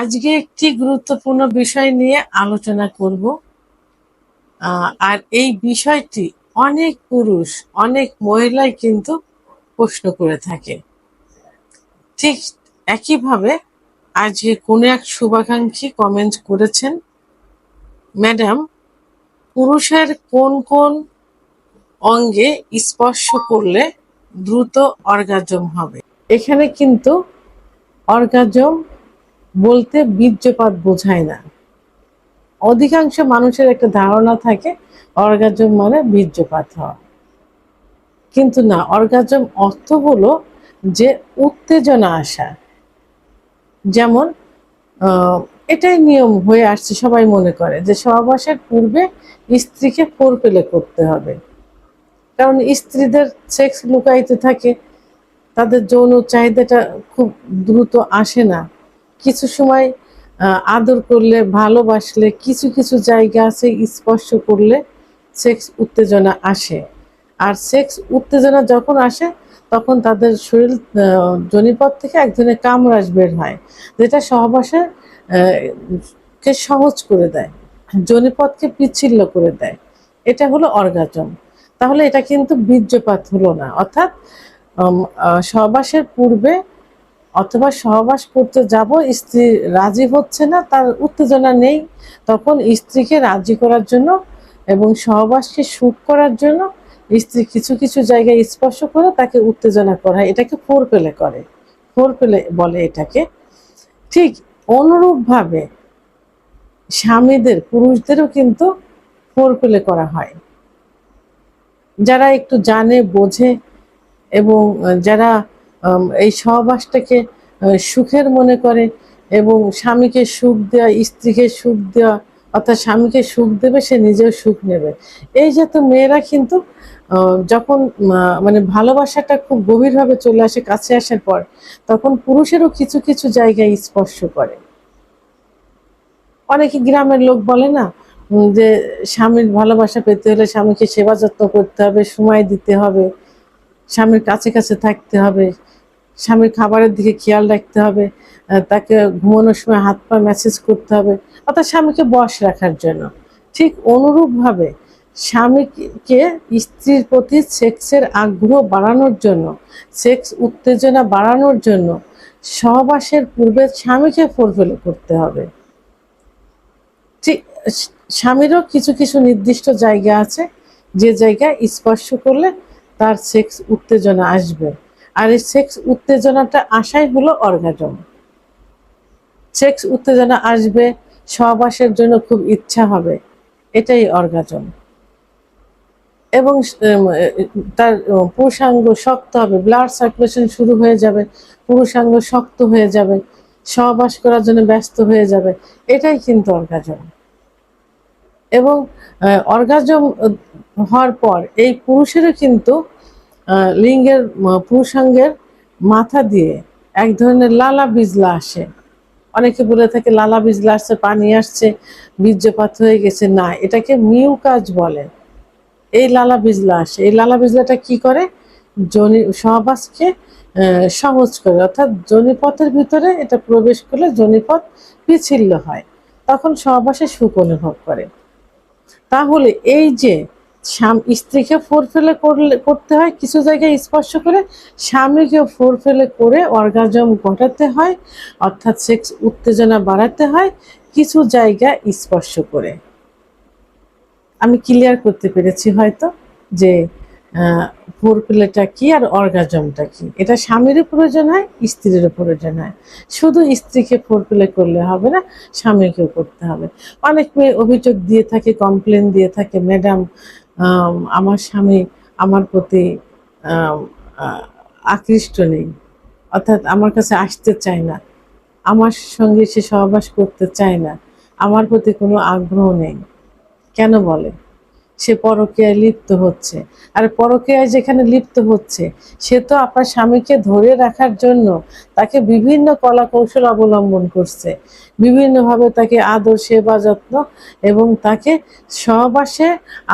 আজকে একটি গুরুত্বপূর্ণ বিষয় নিয়ে আলোচনা করব। আর এই বিষয়টি অনেক পুরুষ, অনেক মহিলাই কিন্তু প্রশ্ন করে থাকে। ঠিক একইভাবে আজকে কোনো এক শুভাকাঙ্ক্ষী কমেন্ট করেছেন, ম্যাডাম, পুরুষের কোন কোন অঙ্গে স্পর্শ করলে দ্রুত অর্গাজম হবে? এখানে কিন্তু অর্গাজম বলতে বীর্যপাত বোঝায় না। অধিকাংশ মানুষের একটা ধারণা থাকে, অর্গাজম মানে বীর্যপাত হওয়া। কিন্তু না, অর্গাজম অর্থ হলো যে উত্তেজনা আসা। যেমন এটাই নিয়ম হয়ে আসছে, সবাই মনে করে যে সহবাসের পূর্বে স্ত্রীকে ফোর পেলে করতে হবে। কারণ স্ত্রীদের সেক্স লুকাইতে থাকে, তাদের যৌন চাহিদাটা খুব দ্রুত আসে না। কিছু সময় আদর করলে ভালোবাসলে কিছু কিছু জায়গা আছে স্পর্শ করলে সেক্স উত্তেজনা আসে। আর সেক্স উত্তেজনা যখন আসে তখন তাদের শরীর আহ, জনিপথ থেকে এক ধরনের কামরাজ বের হয় যেটা সহবাসে কে সহজ করে দেয় জনিপথকে পিচ্ছিল্য করে দেয়। এটা হলো অর্গাজম। তাহলে এটা কিন্তু বীর্যপাত হলো না। অর্থাৎ সহবাসের পূর্বে অথবা সহবাস করতে যাব, স্ত্রী রাজি হচ্ছে না, তার উত্তেজনা নেই, তখন স্ত্রীকে রাজি করার জন্য এবং সহবাসকে সুখ করার জন্য স্ত্রী কিছু কিছু জায়গায় স্পর্শ করে তাকে উত্তেজনা করা হয়। এটাকে ফোর পেলে করে। ফোর পেলে বলে এটাকে। ঠিক অনুরূপভাবে স্বামীদের, পুরুষদেরও কিন্তু ফোর পেলে করা হয়। যারা একটু জানে, বোঝে এবং যারা এই সহবাসটাকে সুখের মনে করে এবং স্বামীকে সুখ দেওয়া স্ত্রীকে সুখ দেওয়া অর্থাৎ স্বামীকে সুখ দেবে, সে নিজেও সুখ নেবে। এই যে তো মেয়েরা কিন্তু যখন মানে ভালোবাসাটা খুব গভীরভাবে চলে আসে, কাছে আসার পর, তখন পুরুষেরও কিছু কিছু জায়গায় স্পর্শ করে। অনেকে গ্রামের লোক বলে না যে স্বামীর ভালোবাসা পেতে হলে স্বামীকে সেবা যত্ন করতে হবে, সময় দিতে হবে, স্বামীর কাছে কাছে থাকতে হবে। স্বামীর খাবারের দিকে খেয়াল রাখতে হবে তাকে ঘুমানোর সময় হাত পা ম্যাসেজ করতে হবে, অর্থাৎ স্বামীকে বশ রাখার জন্য। ঠিক অনুরূপভাবে স্বামীকে স্ত্রীর প্রতি সেক্সের আগ্রহ বাড়ানোর জন্য, সেক্স উত্তেজনা বাড়ানোর জন্য সহবাসের পূর্বে স্বামীকে ফোরফেলে করতে হবে। ঠিক স্বামীরও কিছু কিছু নির্দিষ্ট জায়গা আছে, যে জায়গায় স্পর্শ করলে তার সেক্স উত্তেজনা আসবে। আর এই সেক্স উত্তেজনাটা আসাই হলো অর্গাজম সেক্স উত্তেজনা আসবে সহবাসের জন্য খুব ইচ্ছা হবে, এটাই অর্গাজম এবং তার পুরুষাঙ্গ শক্ত হবে ব্লাড সার্কুলেশন শুরু হয়ে যাবে, পুরুষাঙ্গ শক্ত হয়ে যাবে সহবাস করার জন্য ব্যস্ত হয়ে যাবে, এটাই কিন্তু অর্গাজম এবং অর্গাজম হওয়ার পর এই পুরুষেরও কিন্তু লিঙ্গের পুরুষাঙ্গের মাথা দিয়ে এক ধরনের লালা বিজলা আসে। অনেকে বলে থাকে, লালা বিজলা আসছে, পানি আসছে, বীর্যপাত হয়ে গেছে। না, এটাকে মিউকাজ বলে। এই লালা বিজলা আসে। এই লালা বিজলাটা কি করে? জনি, সহবাসকে সহজ করে। অর্থাৎ জনিপথের ভিতরে এটা প্রবেশ করলে জনিপথ পিছিল্য হয়। তখন সহবাসে সুখ অনুভব করে। তাহলে এই যে স্ত্রীকে ফোর ফেলে করলে করতে হয়, কিছু জায়গায় স্পর্শ করে স্বামীকে ফোর ফেলে করে অর্গাজম ঘটাতে হয়, অর্থাৎ সেক্স উত্তেজনা বাড়াতে হয়, কিছু জায়গা স্পর্শ করে। আমি ক্লিয়ার করতে পেরেছি হয়তো যে ফোর প্লেটা কি আর অর্গাজমটা কি? এটা স্বামীরও প্রয়োজন হয়, স্ত্রীরও প্রয়োজন হয়। শুধু স্ত্রীকে ফোর প্লে করলে হবে না, স্বামীকেও করতে হবে। অনেক মেয়ে অভিযোগ দিয়ে থাকে কমপ্লেন দিয়ে থাকে ম্যাডাম আমার স্বামী আমার প্রতি আকৃষ্ট নেই। অর্থাৎ আমার কাছে আসতে চায় না। আমার সঙ্গে সে সহবাস করতে চায় না। আমার প্রতি কোনো আগ্রহ নেই। কেন বলে? সে পরকীয়ায় লিপ্ত হচ্ছে। আর পরকীয়ায় যেখানে লিপ্ত হচ্ছে, সে তো আপনার স্বামীকে ধরে রাখার জন্য তাকে বিভিন্ন কলা কৌশল অবলম্বন করছে। বিভিন্নভাবে তাকে আদর, সেবা, যত্ন এবং তাকে সহবাসে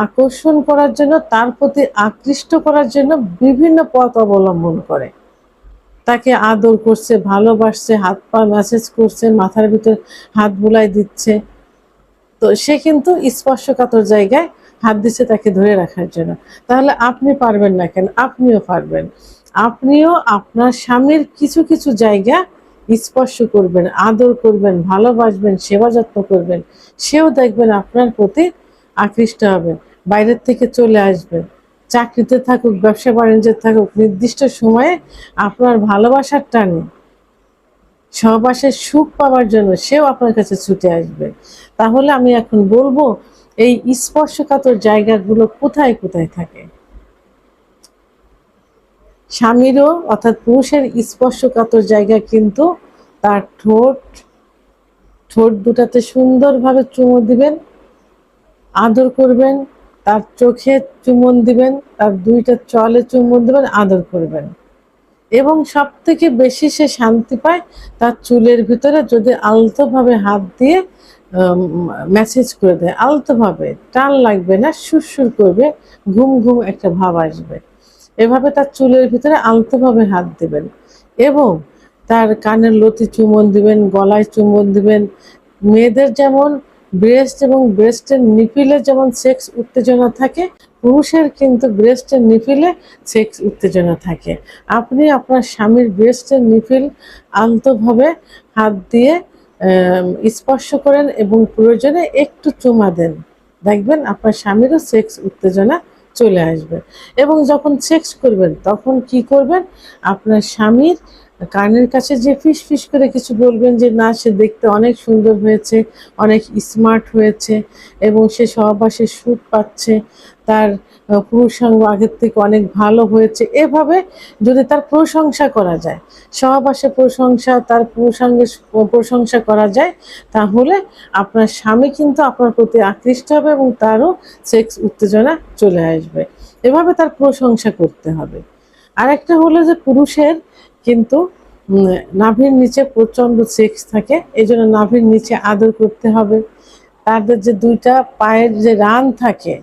আকর্ষণ করার জন্য, তার প্রতি আকৃষ্ট করার জন্য বিভিন্ন পথ অবলম্বন করে। তাকে আদর করছে, ভালোবাসছে, হাত পা ম্যাসেজ করছে, মাথার ভিতর হাত বুলাই দিচ্ছে। তো সে কিন্তু স্পর্শকাতর জায়গায় হাত দিচ্ছে তাকে ধরে রাখার জন্য। তাহলে আপনি পারবেন না কেন? আপনিও পারবেন। আপনিও আপনার স্বামীর কিছু কিছু জায়গা স্পর্শ করবেন, আদর করবেন, ভালোবাসবেন, সেবা যত্ন করবেন। সেও দেখবেন আপনার প্রতি আকৃষ্ট হবে বাইরের থেকে চলে আসবে চাকরিতে থাকুক, ব্যবসা বাণিজ্যে থাকুক, নির্দিষ্ট সময়ে আপনার ভালোবাসার টানে, সহবাসের সুখ পাওয়ার জন্য সেও আপনার কাছে ছুটে আসবে। তাহলে আমি এখন বলব এই স্পর্শকাতর জায়গাগুলো কোথায় কোথায় থাকে? স্বামীরও অর্থাৎ পুরুষের স্পর্শকাতর জায়গা কিন্তু তার ঠোঁট ঠোঁট দুটাতে সুন্দরভাবে চুমু দিবেন, আদর করবেন, তার চোখে চুমন দিবেন, তার দুইটা চলে চুমন দিবেন, আদর করবেন। এবং সব থেকে বেশি সে শান্তি পায় তার চুলের ভিতরে যদি আলতোভাবে হাত দিয়ে মেসেজ করে দেয়, আলতোভাবে, টান লাগবে না, সুরসুর করবে, ঘুম ঘুম একটা ভাব আসবে। এভাবে তার চুলের ভিতরে আলতোভাবে হাত দেবেন এবং তার কানের লতি চুমন দিবেন, গলায় চুমন দিবেন। মেয়েদের যেমন ব্রেস্ট এবং ব্রেস্টের নিপিলে যেমন সেক্স উত্তেজনা থাকে, পুরুষের কিন্তু ব্রেস্টের নিপিলে সেক্স উত্তেজনা থাকে। আপনি আপনার স্বামীর ব্রেস্টের নিপিল আলতোভাবে হাত দিয়ে স্পর্শ করেন এবং প্রয়োজনে একটু চুমা দেন। দেখবেন আপনার স্বামীরও সেক্স উত্তেজনা চলে আসবে। এবং যখন সেক্স করবেন, তখন কি করবেন? আপনার স্বামীর কানের কাছে যে ফিস ফিস করে কিছু বলবেন যে, না, সে দেখতে অনেক সুন্দর হয়েছে, অনেক স্মার্ট হয়েছে এবং সে সহবাসে সুখ পাচ্ছে, তার পুরুষাঙ্গ আগের থেকে অনেক ভালো হয়েছে। এভাবে যদি তার প্রশংসা করা যায়, সহবাসে প্রশংসা, তার পুরুষাঙ্গের প্রশংসা করা যায়, তাহলে আপনার স্বামী কিন্তু আপনার প্রতি আকৃষ্ট হবে এবং তারও সেক্স উত্তেজনা চলে আসবে। এভাবে তার প্রশংসা করতে হবে। আরেকটা হলো যে, পুরুষের কিন্তু নাভির নিচে প্রচণ্ড সেক্স থাকে এই জন্য নাভির নিচে আদর করতে হবে। তাদের যে দুইটা পায়ের যে রান থাকে,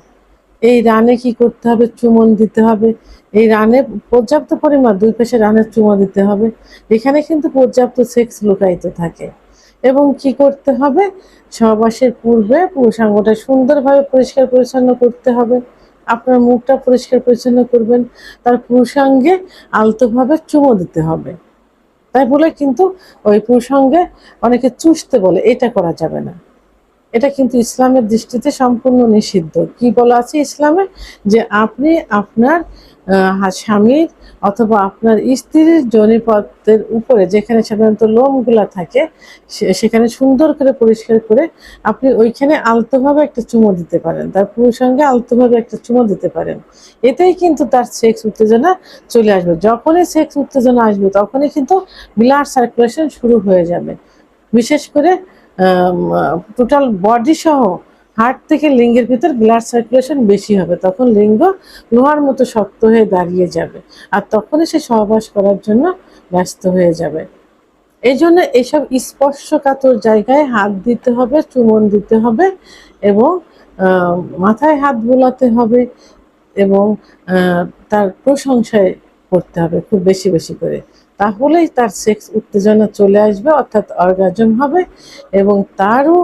এই রানে কি করতে হবে? চুমন দিতে হবে। এই রানে পর্যাপ্ত পরিমাণ, দুই পাশে রানের চুমা দিতে হবে। এখানে কিন্তু পর্যাপ্ত সেক্স লুকায়িত থাকে। এবং কি করতে হবে? সহবাসের পূর্বে পুরুষাঙ্গটা সুন্দরভাবে পরিষ্কার পরিচ্ছন্ন করতে হবে। আপনার মুখটা পরিষ্কার পরিচ্ছন্ন করবেন, তার পুরুষাঙ্গে আলতোভাবে চুমো দিতে হবে। তাই বলে কিন্তু ওই পুরুষাঙ্গে অনেকে চুষতে বলে, এটা করা যাবে না। এটা কিন্তু ইসলামের দৃষ্টিতে সম্পূর্ণ নিষিদ্ধ। কি বলা আছে ইসলামে? যে আপনি আপনার স্বামীর অথবা আপনার স্ত্রীর জনিপথের উপরে যেখানে সাধারণত লোমগুলা থাকে সেখানে সুন্দর করে পরিষ্কার করে আপনি ওইখানে আলতোভাবে একটা চুমো দিতে পারেন। তার পুরুষাঙ্গে আলতোভাবে একটা চুমো দিতে পারেন। এতেই কিন্তু তার সেক্স উত্তেজনা চলে আসবে। যখনই সেক্স উত্তেজনা আসবে, তখনই কিন্তু ব্লাড সার্কুলেশন শুরু হয়ে যাবে। বিশেষ করে টোটাল বডি সহ হার্ট থেকে লিঙ্গের ভিতর ব্লাড সার্কুলেশন বেশি হবে, তখন লিঙ্গ লোহার মতো শক্ত হয়ে দাঁড়িয়ে যাবে আর তখনই সে সহবাস করার জন্য ব্যস্ত হয়ে যাবে। এই জন্য এইসব স্পর্শকাতর জায়গায় হাত দিতে হবে, চুমন দিতে হবে এবং মাথায় হাত বোলাতে হবে এবং তার প্রশংসায় করতে হবে খুব বেশি বেশি করে। তাহলেই তার সেক্স উত্তেজনা চলে আসবে, অর্থাৎ অর্গাজম হবে এবং তারও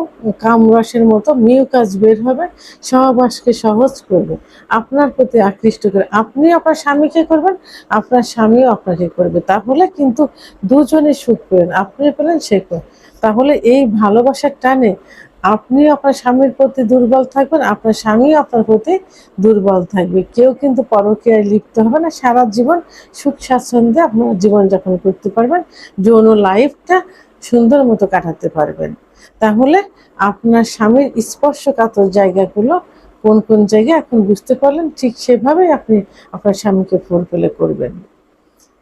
কামরসের মতো মিউকাস বের হবে, সহবাসকে সহজ করবে আপনার প্রতি আকৃষ্ট করে আপনি আপনার স্বামীকে করবেন, আপনার স্বামীও আপনাকে করবে তাহলে কিন্তু দুজনে সুখ পেলেন, আপনি পেলেন, সে। তাহলে এই ভালোবাসার টানে আপনিও আপনার স্বামীর প্রতি দুর্বল থাকবেন, আপনার স্বামীও আপনার প্রতি দুর্বল থাকবে। কেউ কিন্তু পরকীয়ায় লিপ্ত হবে না, সারা জীবন সুখ স্বাচ্ছন্দ্যে আপনার জীবনযাপন করতে পারবেন, যৌন লাইফটা সুন্দর মতো কাটাতে পারবেন। তাহলে আপনার স্বামীর স্পর্শকাতর জায়গাগুলো কোন কোন জায়গায় এখন বুঝতে পারলেন, ঠিক সেভাবেই আপনি আপনার স্বামীকে ফুলফিলে করবেন।